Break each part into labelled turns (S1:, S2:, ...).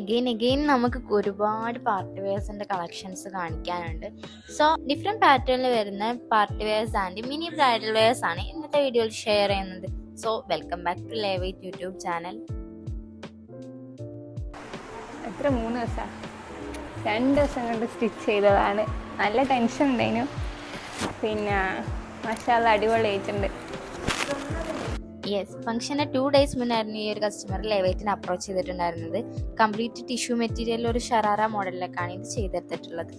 S1: Again again നമുക്ക് ഒരുപാട് party വെയർസിന്റെ കളക്ഷൻസ് കാണിക്കാനുണ്ട്. സോ ഡിഫറെന്റ് പാറ്റേണിൽ വരുന്ന party wears and mini bridal wears ആണ് ഇന്നത്തെ വീഡിയോയിൽ ഷെയർ ചെയ്യുന്നത്. So welcome back to Levite YouTube channel
S2: എത്ര? മൂന്ന് ദിവസമാണ് രണ്ട് ദിവസം കൊണ്ട് സ്റ്റിച്ച് ചെയ്തതാണ്. നല്ല ടെൻഷൻ ഉണ്ടായിരുന്നു പിന്നെ മഷാല അടിപൊളിയായിട്ടുണ്ട്.
S1: യെസ് ഫംഗ്ഷന് ടു ഡേയ്സ് മുന്നായിരുന്നു ഈ ഒരു കസ്റ്റമർ ലേവൈറ്റിന് അപ്രോച്ച് ചെയ്തിട്ടുണ്ടായിരുന്നത്. കംപ്ലീറ്റ് ടിഷ്യൂ മെറ്റീരിയൽ ഒരു ഷറാറ മോഡലിലേക്കാണ് ഇത് ചെയ്തെടുത്തിട്ടുള്ളത്.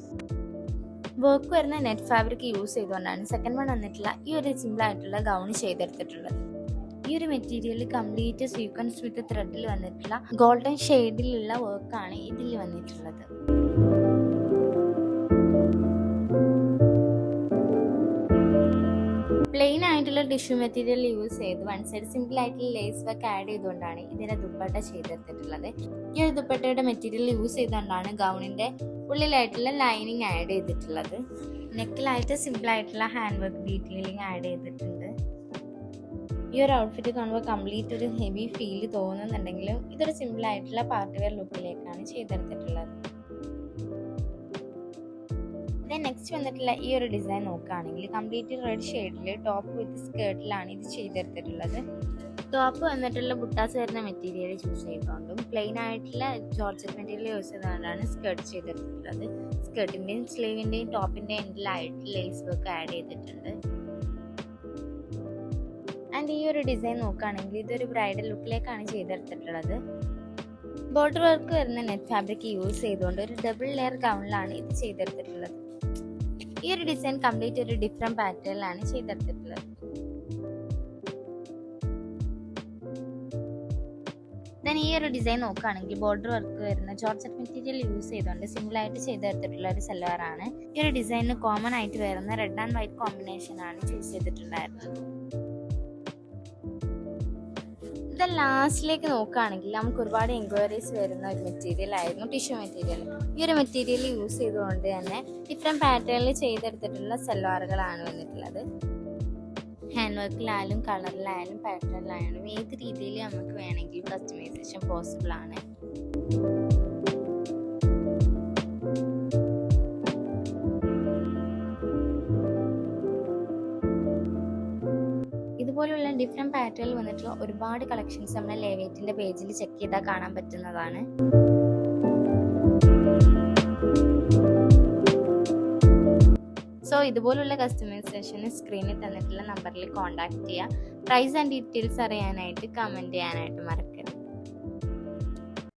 S1: വർക്ക് വരുന്ന നെറ്റ് ഫാബ്രിക് യൂസ് ചെയ്തുകൊണ്ടാണ് സെക്കൻഡ് വൺ വന്നിട്ടുള്ള ഈ ഒരു സിമ്പിൾ ആയിട്ടുള്ള ഗൗൺ ചെയ്തെടുത്തിട്ടുള്ളത്. ഈ ഒരു മെറ്റീരിയൽ കംപ്ലീറ്റ് സീക്വൻസ് വിത്ത് ത്രെഡിൽ വന്നിട്ടുള്ള ഗോൾഡൻ ഷെയ്ഡിലുള്ള വർക്കാണ് ഇതിൽ വന്നിട്ടുള്ളത്. ടിഷ്യൂ മെറ്റീരിയൽ യൂസ് ചെയ്ത് വൺ സൈഡ് സിമ്പിൾ ആയിട്ടുള്ള ലേസ് വർക്ക് ആഡ് ചെയ്തുകൊണ്ടാണ് ഇതിനെ ദുപ്പട്ട ചെയ്തെടുത്തിട്ടുള്ളത്. ഈ ഒരു ദുപ്പട്ടയുടെ മെറ്റീരിയൽ യൂസ് ചെയ്തുകൊണ്ടാണ് ഗൗണിന്റെ ഉള്ളിലായിട്ടുള്ള ലൈനിങ് ആഡ് ചെയ്തിട്ടുള്ളത്. നെക്കിലായിട്ട് സിമ്പിൾ ആയിട്ടുള്ള ഹാൻഡ് വർക്ക് ഡീറ്റെയിലിംഗ് ആഡ് ചെയ്തിട്ടുണ്ട്. ഈ ഒരു ഔട്ട്ഫിറ്റ് കാണുമ്പോൾ കംപ്ലീറ്റ് ഒരു ഹെവി ഫീൽ തോന്നുന്നുണ്ടെങ്കിലും ഇതൊരു സിമ്പിൾ ആയിട്ടുള്ള പാർട്ടി വെയർ ലുക്കിലേക്കാണ് ചെയ്തെടുത്തിട്ടുള്ളത്. ദെൻ നെക്സ്റ്റ് വന്നിട്ടുള്ള ഈ ഒരു ഡിസൈൻ നോക്കുകയാണെങ്കിൽ കംപ്ലീറ്റ് റെഡ് ഷെയ്ഡിൽ ടോപ്പ് വിത്ത് സ്കേർട്ടിലാണ് ഇത് ചെയ്തെടുത്തിട്ടുള്ളത്. ടോപ്പ് വന്നിട്ടുള്ള ബുട്ടാസ് വരുന്ന മെറ്റീരിയൽ ചൂസ് ചെയ്തുകൊണ്ടും പ്ലെയിൻ ആയിട്ടുള്ള ജോർജറ്റ് മെറ്റീരിയൽ യൂസ് ചെയ്തുകൊണ്ടാണ് സ്കേർട്ട് ചെയ്തെടുത്തിട്ടുള്ളത്. സ്കേർട്ടിന്റെയും സ്ലീവിന്റെയും ടോപ്പിന്റെ എൻഡിലായിട്ട് ലേസ് വർക്ക് ആഡ് ചെയ്തിട്ടുണ്ട്. ആൻഡ് ഈ ഒരു ഡിസൈൻ നോക്കുകയാണെങ്കിൽ ഇതൊരു ബ്രൈഡൽ ലുക്കിലേക്കാണ് ചെയ്തെടുത്തിട്ടുള്ളത്. ബോർഡർ വർക്ക് വരുന്ന നെറ്റ് ഫാബ്രിക് യൂസ് ചെയ്തുകൊണ്ട് ഒരു ഡബിൾ ലെയർ ഗൗണിലാണ് ഇത് ചെയ്തെടുത്തിട്ടുള്ളത്. ഈ ഒരു ഡിസൈൻ കംപ്ലീറ്റ് ഒരു ഡിഫറെന്റ് പാറ്റേണിലാണ് ചെയ്തെടുത്തിട്ടുള്ളത്. ദെൻ ഈ ഒരു ഡിസൈൻ നോക്കുകയാണെങ്കിൽ ബോർഡർ വർക്ക് വരുന്ന ജോർജറ്റ് മെറ്റീരിയൽ യൂസ് ചെയ്തുകൊണ്ട് സിമ്പിൾ ആയിട്ട് ചെയ്തെടുത്തിട്ടുള്ള ഒരു സെൽവാറാണ് ഈ ഒരു ഡിസൈനിന് കോമൺ ആയിട്ട് വരുന്ന റെഡ് ആൻഡ് വൈറ്റ് കോമ്പിനേഷൻ ആണ് ചൂസ് ചെയ്തിട്ടുണ്ടായിരുന്നത്. ഇത് ലാസ്റ്റിലേക്ക് നോക്കുകയാണെങ്കിൽ നമുക്ക് ഒരുപാട് എൻക്വയറീസ് വരുന്ന ഒരു മെറ്റീരിയൽ ആയിരുന്നു ടിഷ്യൂ മെറ്റീരിയൽ ഈ ഒരു മെറ്റീരിയൽ യൂസ് ചെയ്തുകൊണ്ട് തന്നെ ഡിഫറെന്റ് പാറ്റേണിൽ ചെയ്തെടുത്തിട്ടുള്ള സെൽവാറുകളാണ് വന്നിട്ടുള്ളത്. ഹാൻഡ് വർക്കിലായാലും കളറിലായാലും പാറ്റേണിലായാലും ഏത് രീതിയിൽ നമുക്ക് വേണമെങ്കിൽ കസ്റ്റമൈസേഷൻ പോസിബിൾ ആണ്. ഇതുപോലുള്ള ഡിഫറെന്റ് പാറ്റേണിൽ വന്നിട്ടുള്ള ഒരുപാട് കളക്ഷൻസ് നമ്മുടെ ലേവേറ്റിന്റെ പേജിൽ ചെക്ക് ചെയ്താൽ കാണാൻ പറ്റുന്നതാണ്. സോ ഇതുപോലുള്ള കസ്റ്റമൈസേഷന് സ്ക്രീനിൽ തന്നിട്ടുള്ള നമ്പറിൽ കോൺടാക്ട് ചെയ്യുക പ്രൈസ് ആൻഡ് ഡീറ്റെയിൽസ് അറിയാനായിട്ട് കമന്റ് ചെയ്യാനായിട്ട് മറക്കുക